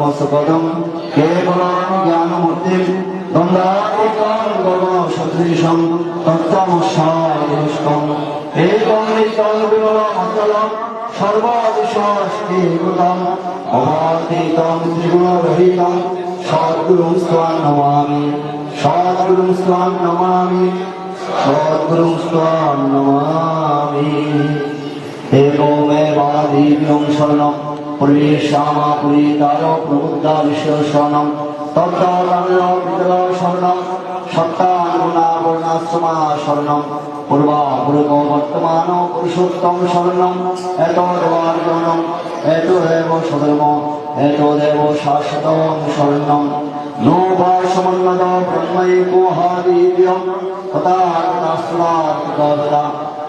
মস্তকদম কেবলম জ্ঞানমূর্তিম দণ্ডাবতার গর্বণ সদৃশম তত্তম সারিষ্টম একম নিত্যং বিমল মতলম সর্বাদিশাস্তি একতম। অবাদিতম ত্রিগুণরহিতম সদ্গুরুং স্ত্বাং নমামি। সদ্গুরুং স্ত্বাং নমামি। সদ্গুরুং স্ত্বাং পুরী শ্যাম পুরী দ্বার প্রবুদ্ধ বিশ্লেষণম তদ্দারণ্যর্ণম সত্তানুনাবর্ণাশ্রমা স্বর্ণম পূর্বাপূর্ব বর্তমান পুরুষোত্তম স্বর্ণম এত দেবার্জনম এত দেব সধর্ম এত দেব শাশ্বত স্বর্ণম নোপাসমন্নত ব্রহ্মৈকোহাদিব্যম তথা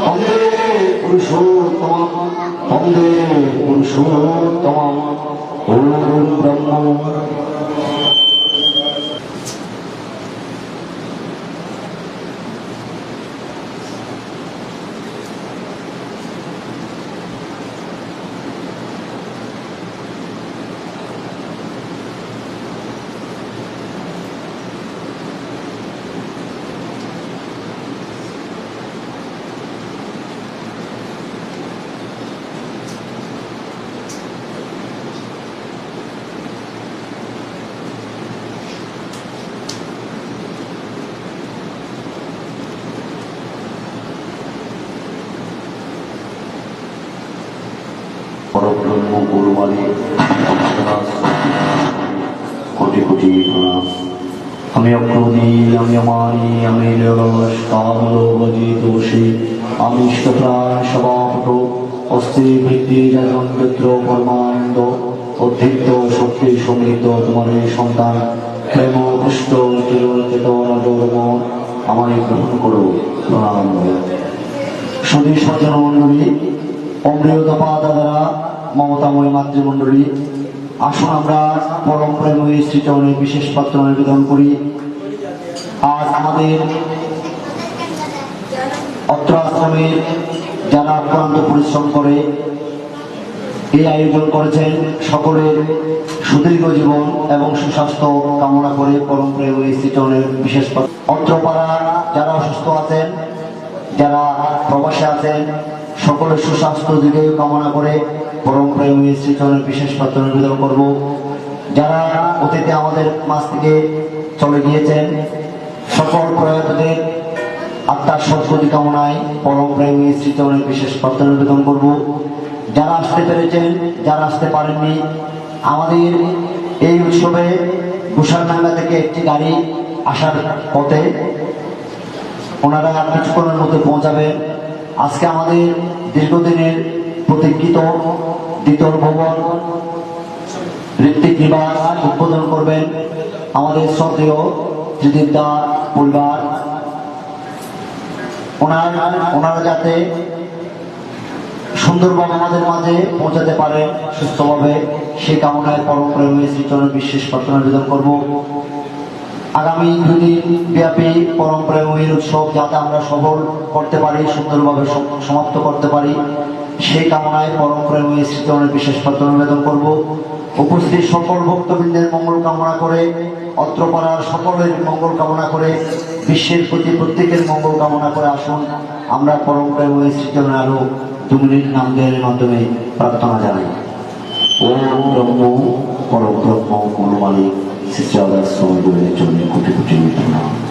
বন্দে পুরুষোত্তম বন্দে পুরুষোত্তম ওম ব্রহ্ম এবং গরুমারে কোটি কোটি আমি অক্রোধী আমি অমানি, আমি নিরস দোষী। আমি ইষ্টপ্রাণ সভাপট ভিত্তি জাজন পুত্র পরমানন্দ শক্তি সমৃদ্ধ তোমার সন্তান। প্রেম, পুষ্ট চিরচেতন জোরমন আমায় গ্রহণ করো, প্রণাম। সদী সচরণ অমৃত পাদা দ্বারা মমতাময় মাতৃমণ্ডলী। আসুন আমরা পরম প্রেমী শ্রীচরণের বিশেষ পাত্র নিবেদন করি। আজ আমাদের অত্র আশ্রমের যারা আক্রান্ত পরিশ্রম করে, এই আয়োজন করেছেন সকলের সুদীর্ঘ জীবন এবং সুস্বাস্থ্য কামনা করে পরম প্রেমী শ্রীচরণের বিশেষ পাত্র। অত্রপাড়া যারা অসুস্থ আছেন, যারা প্রবাসে আছেন সকলের সুস্বাস্থ্য দিকে কামনা করে পরম প্রেমী শ্রীচরণের বিশেষ পাত্র নিবেদন করব। যারা অতীতে আমাদের মাছ থেকে চলে গিয়েছেন, সকল প্রয়াতদের আত্মার সদ্গতি কামনায় পরম প্রেমী শ্রীচরণের বিশেষ পাত্র নিবেদন করব। যারা আসতে পেরেছেন, যারা আসতে পারেননি, আমাদের এই উৎসবে কুষারডাঙ্গা থেকে একটি গাড়ি আসার পথে ওনারা কিছুক্ষণের মধ্যে পৌঁছাবেন আজকে আমাদের দীর্ঘদিনের প্রতীক্ষিত দ্বিতল ভবন ঋত্বিক নিবাস উদ্বোধন করবেন আমাদের শ্রদ্ধেয় ত্রিদীপ দা পরিবার। ওনার, ওনারা যাতে সুন্দরভাবে আমাদের মাঝে পৌঁছাতে পারে সুস্থভাবে সেই কামনায় পরম প্রেমী শ্রীচরণের বিশেষ প্রার্থনা নিবেদন করব। আগামী দুদিন ব্যাপী পরম প্রেমীর উৎসব যাতে আমরা সফল করতে পারি, সুন্দরভাবে সমাপ্ত করতে পারি সেই কামনায় পরম প্রেমী শ্রীচরণের বিশেষ প্রার্থনা নিবেদন করব। উপস্থিত সকল ভক্তবৃন্দের মঙ্গল কামনা করে, অত্রপাড়ার সকলের মঙ্গল কামনা করে, বিশ্বের প্রতি প্রত্যেকের মঙ্গল কামনা করে আসুন। আমরা পরম প্রেমী শ্রীচরণের আরও দু মিনিট নাম দেওয়ার মাধ্যমে প্রার্থনা জানাই। ওম ব্রহ্ম si trova al sole e giorni con tutti i giorni